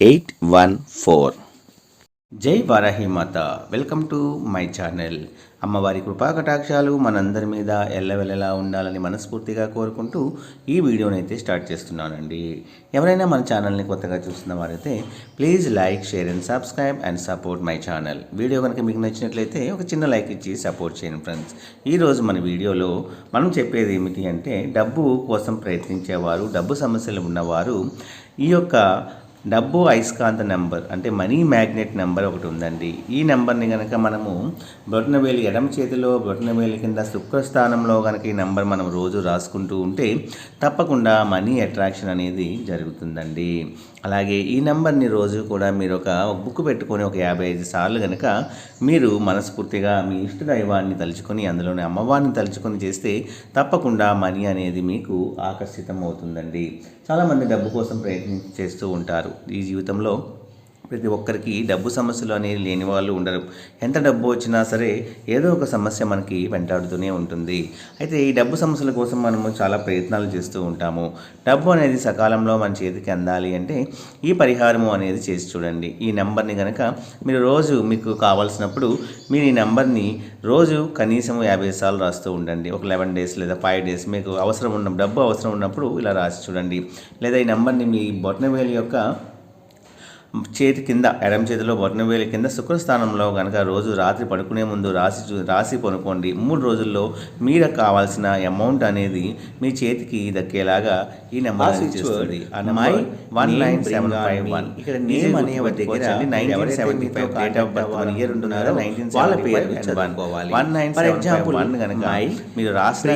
eight one four. జై వారాహి మాత. Welcome to my channel. అమ్మవారి కృపా కటాక్షాలు మనందరి మీద ఎల్లవెల్లలా ఉండాలని మనస్ఫూర్తిగా కోరుకుంటూ ఈ వీడియోని అయితే స్టార్ట్ చేస్తున్నానండి. ఎవరైనా మన ఛానల్ని కొత్తగా చూస్తున్న వారైతే please like share and subscribe and support my channel. Video కనుక మీకు నచ్చినట్లయితే ఒక చిన్న లైక్ ఇచ్చి సపోర్ట్ చేయండి ఫ్రెండ్స్. ఈరోజు మన వీడియోలో మనం చెప్పేది ఏమిటి అంటే డబ్బు కోసం ప్రయత్నించేవారు డబ్బు సమస్యలు ఉన్నవారు ఈ యొక్క డబ్బు అయస్కాంత నెంబర్ అంటే మనీ మ్యాగ్నెట్ నెంబర్ ఒకటి ఉందండి. ఈ నెంబర్ని కనుక మనము బ్రొటనవేలి ఎడమ చేతిలో బ్రొటనవేలి కింద శుక్రస్థానంలో కనుక ఈ నెంబర్ మనం రోజు రాసుకుంటూ ఉంటే తప్పకుండా మనీ అట్రాక్షన్ అనేది జరుగుతుందండి. అలాగే ఈ నెంబర్ని రోజు కూడా మీరు ఒక బుక్ పెట్టుకొని ఒక యాభై ఐదు సార్లు కనుక మీరు మనస్ఫూర్తిగా మీ ఇష్ట దైవాన్ని తలుచుకొని అందులోని అమ్మవారిని తలుచుకొని చేస్తే తప్పకుండా మనీ అనేది మీకు ఆకర్షితం అవుతుందండి చాలామంది డబ్బు కోసం ప్రయత్నం చేస్తూ ఉంటారు. ఈ జీవితంలో ప్రతి ఒక్కరికి డబ్బు సమస్యలు అనేవి లేని వాళ్ళు ఉండరు. ఎంత డబ్బు వచ్చినా సరే ఏదో ఒక సమస్య మనకి వెంటాడుతూనే ఉంటుంది. అయితే ఈ డబ్బు సమస్యల కోసం మనము చాలా ప్రయత్నాలు చేస్తూ ఉంటాము. డబ్బు అనేది సకాలంలో మన చేతికి అందాలి అంటే ఈ పరిహారము అనేది చేసి చూడండి. ఈ నెంబర్ని కనుక మీరు రోజు మీకు కావాల్సినప్పుడు మీరు ఈ నెంబర్ని రోజు కనీసం యాభై సార్లు రాస్తూ ఉండండి. ఒక లెవెన్ డేస్ లేదా ఫైవ్ డేస్ మీకు అవసరం ఉన్న డబ్బు అవసరం ఉన్నప్పుడు ఇలా రాసి చూడండి. లేదా ఈ నెంబర్ని మీ బొటనవేలు యొక్క చేతి కింద ఎడమ చేతిలో బొటనవేలి కింద శుక్రస్థానంలో కనుక రోజు రాత్రి పడుకునే ముందు రాసి రాసి పనుకోండి. మూడు రోజుల్లో మీకు కావాల్సిన అమౌంట్ అనేది మీ చేతికి దక్కేలాగా ఈ నెంబర్ చేస్తుంది my one nine seven five one ఇక్కడ నేమ్ అనే దగ్గర nineteen seventy five date of birth one year ఉంటున్నారో నైన్టీన్ వాళ్ళ పేరు చదువుకోవాలి one nine for example one కనుక మీరు రాసిన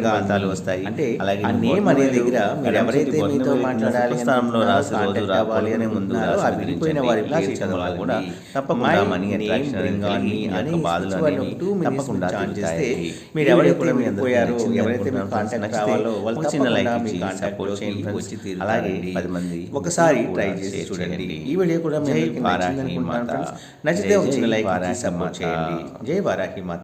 ప్రాంతాలు వస్తాయి. అంటే అలాగే నేమ్ అనే దగ్గర మీరు ఎవరైతే మీతో మాట్లాడాలి స్థానంలో రాసి రోజు రావాలి అనే ముందు ఆ విడిపోయిన వారి పేరు చదవాలి కూడా తప్పకుండా మనీ అట్రాక్షన్ బాధలు తప్పకుండా చేస్తే మీరు ఎవరైతే మీ పోయారో ఎవరైతే మీకు కాంటాక్ట్ కావాలో వాళ్ళు చిన్న లైక్ ఇచ్చి సపోర్ట్ చేయండి వచ్చి అలాగే పది మంది ఒకసారి ట్రై చేసి చూడండి. ఈ వీడియో కూడా. నచ్చితే ఒక చిన్న లైక్ ఇచ్చి సపోర్ట్ చేయండి. జై వారాహి మాత.